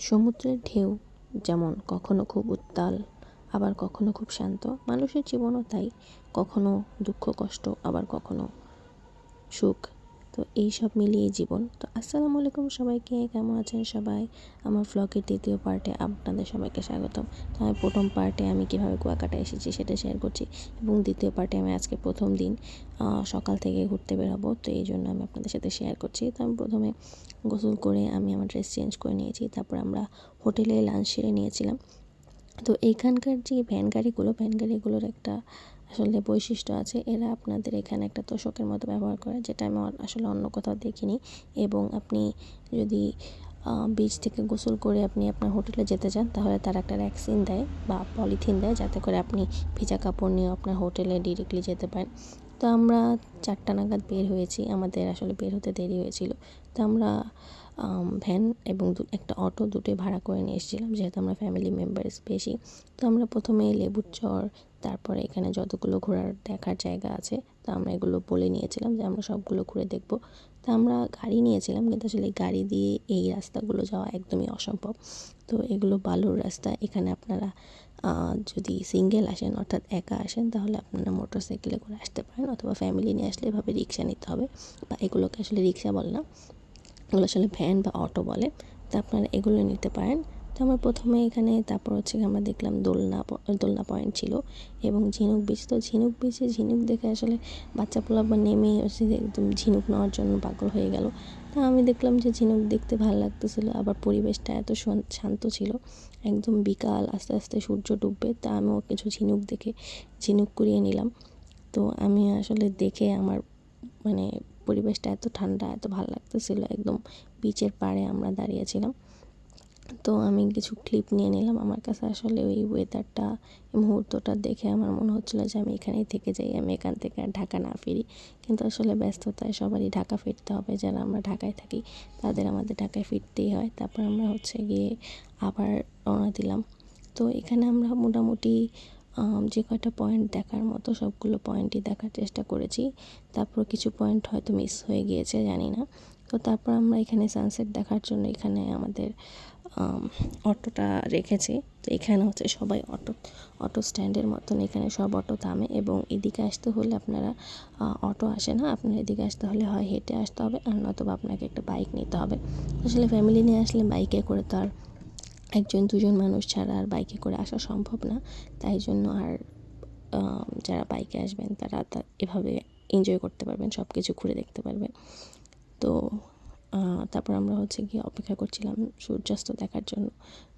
সমুদ্রের ঢেউ যেমন কখনো খুব উত্তাল, আবার কখনো খুব শান্ত। মানুষের জীবনও তাই। কখনো দুঃখ, কষ্ট, আবার কখনো সুখ। তো এই সব মিলিয়ে জীবন। তো আসসালামু আলাইকুম সবাইকে, কেমন আছেন সবাই? আমার ভ্লগের দ্বিতীয় পার্টে আপনাদের সবাইকে স্বাগতম। তো আমি প্রথম পার্টে আমি কীভাবে কুয়াকাটা এসেছি সেটা শেয়ার করছি এবং দ্বিতীয় পার্টে আমি আজকে প্রথম দিন সকাল থেকে ঘুরতে বেরোবো তো এই জন্য আমি আপনাদের সাথে শেয়ার করছি। তো আমি প্রথমে গোসল করে আমি আমার ড্রেস চেঞ্জ করে নিয়েছি, তারপর আমরা হোটেলে লাঞ্চ সেরে নিয়েছিলাম। তো এইখানকার যে ভ্যান গাড়িগুলো ভ্যান গাড়িগুলোর একটা আসলে বৈশিষ্ট্য আছে। এরা আপনাদের এখানে একটা তোষকের মতো ব্যবহার করে, যেটা আমি আসলে অন্য কোথাও দেখিনি। এবং আপনি যদি বীজ থেকে গোসল করে আপনি আপনার হোটেলে যেতে চান, তাহলে তারা একটা ভ্যাকসিন দেয় বা পলিথিন দেয়, যাতে করে আপনি ভিজা কাপড় নিয়ে আপনার হোটেলে ডিরেক্টলি যেতে পারেন। তো আমরা চারটা নাগাদ বের হয়েছি, আমাদের আসলে বের হতে দেরি হয়েছিল। তো আমরা ভ্যান এবং একটা অটো দুটোই ভাড়া করে নিয়ে এসেছিলাম, যেহেতু আমরা ফ্যামিলি মেম্বার্স বেশি। তো আমরা প্রথমে লেবুর চর তারপরে এখানে যতগুলো ঘোরার দেখার জায়গা আছে, তো আমরা এগুলো বলে নিয়েছিলাম যে আমরা সবগুলো ঘুরে দেখব। তো আমরা গাড়ি নিয়েছিলাম, কিন্তু আসলে গাড়ি দিয়ে এই রাস্তাগুলো যাওয়া একদমই অসম্ভব। তো এগুলো বালুর রাস্তা, এখানে আপনারা যদি সিঙ্গেল আসেন, অর্থাৎ একা আসেন, তাহলে আপনারা মোটর সাইকেলে করে আসতে পারেন, অথবা ফ্যামিলি নিয়ে আসলে এভাবে রিক্সা নিতে হবে। বা এগুলোকে আসলে রিক্সা বলে না, এগুলো আসলে ভ্যান বা অটো বলে। তো আপনারা এগুলো নিতে পারেন। আমরা প্রথমে এখানে তারপর হচ্ছে আমরা দেখলাম দোলনা দোলনা পয়েন্ট ছিল এবং ঝিনুক বিচ, তো ঝিনুক বিচে, ঝিনুক দেখে আসলে বাচ্চা পোলা বা নেমে হচ্ছে একদম ঝিনুক নেওয়ার জন্য পাগল হয়ে গেল। তা আমি দেখলাম যে ঝিনুক দেখতে ভালো লাগতেছিল, আবার পরিবেশটা এত শান্ত ছিল, একদম বিকাল, আস্তে আস্তে সূর্য ডুববে, তা আমিও কিছু ঝিনুক দেখে ঝিনুক কুড়িয়ে নিলাম। তো আমি আসলে দেখে আমার মানে পরিবেশটা এত ঠান্ডা, এত ভালো লাগতেছিল, একদম বিচের পাড়ে আমরা দাঁড়িয়েছিলাম তো আমি কিছু ক্লিপ নিয়ে নিলাম। আমার কাছে আসলে ওই ওয়েদারটা মুহূর্তটা দেখে আমার মনে হচ্ছিল যে আমি এখানেই থেকে যাই, আমি এখান থেকে আর ঢাকা না ফিরি। কিন্তু আসলে ব্যস্ততায় সবারই ঢাকা ফিরতে হবে। যারা আমরা ঢাকায় থাকি, তাদের আমাদের ঢাকায় ফিরতেই হয়। তারপর আমরা হচ্ছে গিয়ে আবার রওনা দিলাম। তো এখানে আমরা মোটামুটি যে কয়টা পয়েন্ট দেখার মতো সবগুলো পয়েন্টই দেখার চেষ্টা করেছি। তারপর কিছু পয়েন্ট হয়তো মিস হয়ে গিয়েছে, জানি না। তো তারপর আমরা এখানে সানসেট দেখার জন্য এখানে আমাদের অটোটা রেখেছি। তো এখানে হচ্ছে সবাই অটো অটো স্ট্যান্ডের মতন এখানে সব অটো থামে এবং এদিকে আসতে হলে আপনারা অটো আসে না। আপনার এদিকে আসতে হলে হয় হেঁটে আসতে হবে আর নয়তো আপনাকে একটা বাইক নিতে হবে। আসলে ফ্যামিলি নিয়ে আসলে বাইকে করে তো আর একজন, দুজন মানুষ ছাড়া আর বাইকে করে আসা সম্ভব না। তাই জন্য আর যারা বাইকে আসবেন তারা এভাবে এনজয় করতে পারবেন সব কিছু ঘুরে দেখতে পারবেন। তো তারপর আমরা হচ্ছে গিয়ে অপেক্ষা করছিলাম সূর্যাস্ত দেখার জন্য।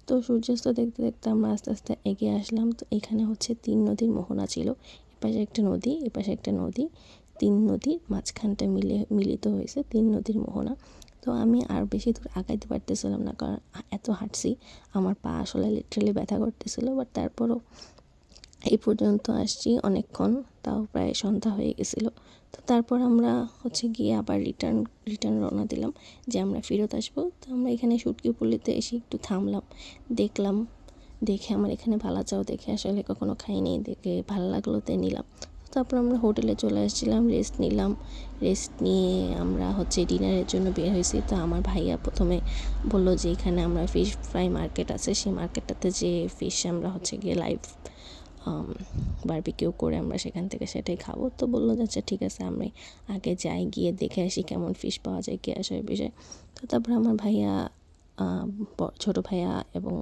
তো সূর্যাস্ত দেখতে দেখতে আমরা আস্তে আস্তে এগিয়ে আসলাম। তো এখানে হচ্ছে তিন নদীর মোহনা ছিল। এপাশে একটা নদী, এপাশে একটা নদী। তিন নদীর মাঝখানটা মিলে, মিলিত হয়েছে তিন নদীর মোহনা। তো আমি আর বেশি দূর আগাইতে পারতেছিলাম না কারণ এত হাঁটছি। আমার পা আসলে লিটারেলি ব্যথা করতেছিল। বাট তারপরও এই পর্যন্ত আসছি অনেকক্ষণ, তাও প্রায় সন্ধ্যা হয়ে গেছিল। তো তারপর আমরা হচ্ছে গিয়ে আবার রিটার্ন রিটার্ন রওনা দিলাম যে আমরা ফেরত আসব। তো আমরা এখানে সুটকিপল্লিতে এসে একটু থামলাম, দেখলাম, দেখে আমার এখানে ভালো চাও দেখে আসলে কখনো খাইনি, দেখে ভালো লাগল তাই নিলাম। তারপর আমরা হোটেলে চলে আসছিলাম রেস্ট নিলাম। রেস্ট নিয়ে আমরা হচ্ছে ডিনারের জন্য বের হয়েছি। তো আমার ভাইয়া প্রথমে বলল যে এখানে আমরা ফিশ ফ্রাই মার্কেট আছে, সেই মার্কেটটাতে যে ফিশ আমরা হচ্ছে গিয়ে লাইভ বারবিকিউ করে আমরা সেখান থেকে সেটাই খাব। তো বলল আচ্ছা ঠিক আছে, আমি আগে যাই, গিয়ে দেখে আসি কেমন ফিশ পাওয়া যায়, কে আসে বিষয়। তো তারপর আমার ভাইয়া ছোট ভাইয়া এবং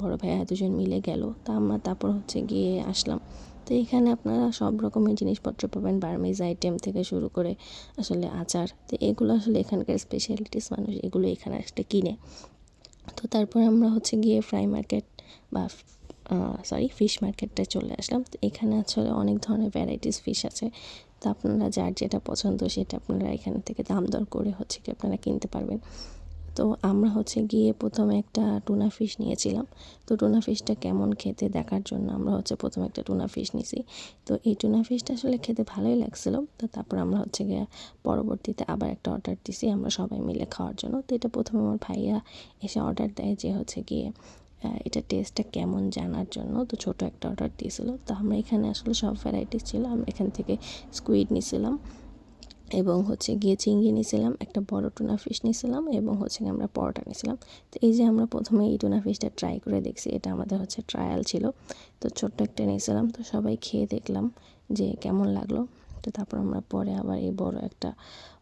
বড় ভাইয়া দুজন মিলে গেল। তা আমরা তারপর হচ্ছে গিয়ে আসলাম। তো এখানে আপনারা সব রকমের জিনিসপত্র পাবেন, বার্মিজ আইটেম থেকে শুরু করে আসলে আচার। তো এগুলো আসলে এখানকার স্পেশালিটিস মানুষ এগুলো এখানে আসলে কিনে। তো তারপর আমরা হচ্ছে গিয়ে ফ্রাই মার্কেট বা সরি ফিশ মার্কেটটায় চলে আসলাম। তো এখানে আসলে অনেক ধরনের ভ্যারাইটিস ফিশ আছে। তো আপনারা যার যেটা পছন্দ সেটা আপনারা এখান থেকে দাম দর করে হচ্ছে কি আপনারা কিনতে পারবেন। তো আমরা হচ্ছে গিয়ে প্রথমে একটা টুনা ফিশ নিয়েছিলাম। তো টুনা ফিশটা কেমন খেতে দেখার জন্য আমরা হচ্ছে প্রথমে একটা টুনা ফিশ নিছি। তো এই টুনা ফিশটা আসলে খেতে ভালোই লাগছিল। তো তারপর আমরা হচ্ছে গিয়ে পরবর্তীতে আবার একটা অর্ডার দিছি আমরা সবাই মিলে খাওয়ার জন্য। তো এটা প্রথমে আমার ভাইয়া এসে অর্ডার দেয় যে হচ্ছে গিয়ে এটা টেস্টটা কেমন জানার জন্য। তো ছোটো একটা অর্ডার দিয়েছিল তো আমরা এখানে আসলে সব ভ্যারাইটিস ছিল। আমরা এখান থেকে স্কুইড নিয়েছিলাম এবং হচ্ছে গিয়ে চিংড়ি নিয়েছিলাম, একটা বড় টুনা ফিশ নিয়েছিলাম এবং হচ্ছে আমরা পরোটা নিয়েছিলাম। তো এই যে আমরা প্রথমে এই টুনা ফিশটা ট্রাই করে দেখছি, এটা আমাদের হচ্ছে ট্রায়াল ছিল। তো ছোট্ট একটা নিয়েছিলাম। তো সবাই খেয়ে দেখলাম যে কেমন লাগল। তো তারপর আমরা পরে আবার এই বড় একটা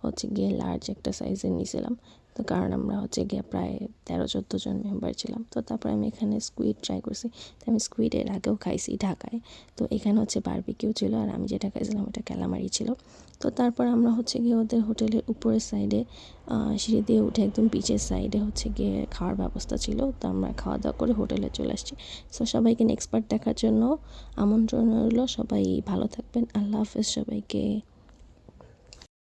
হচ্ছে গিয়ে লার্জ একটা সাইজের নিয়েছিলাম। তো কারণ আমরা হচ্ছে গিয়ে প্রায় তেরো, চোদ্দ জন মেম্বার ছিলাম। তো তারপর আমি এখানে স্কুইড ট্রাই করছি। তো আমি স্কুইড এর আগেও খাইছি ঢাকায়। তো এখানে হচ্ছে বারবিকিউ ছিল আর আমি যেটা খাইছিলাম ওটা ক্যালামারি ছিল। তো তারপর আমরা হচ্ছে গিয়ে ওদের হোটেলের উপরের সাইডে সিঁড়ি দিয়ে উঠে একদম বিচের সাইডে হচ্ছে গিয়ে খাওয়ার ব্যবস্থা ছিল। তো আমরা খাওয়া দাওয়া করে হোটেলে চলে আসছি। সো সবাইকে নেক্সট পার্ট দেখার জন্য আমন্ত্রণ রইল। সবাই ভালো থাকবেন। আল্লাহ হাফেজ সবাইকে।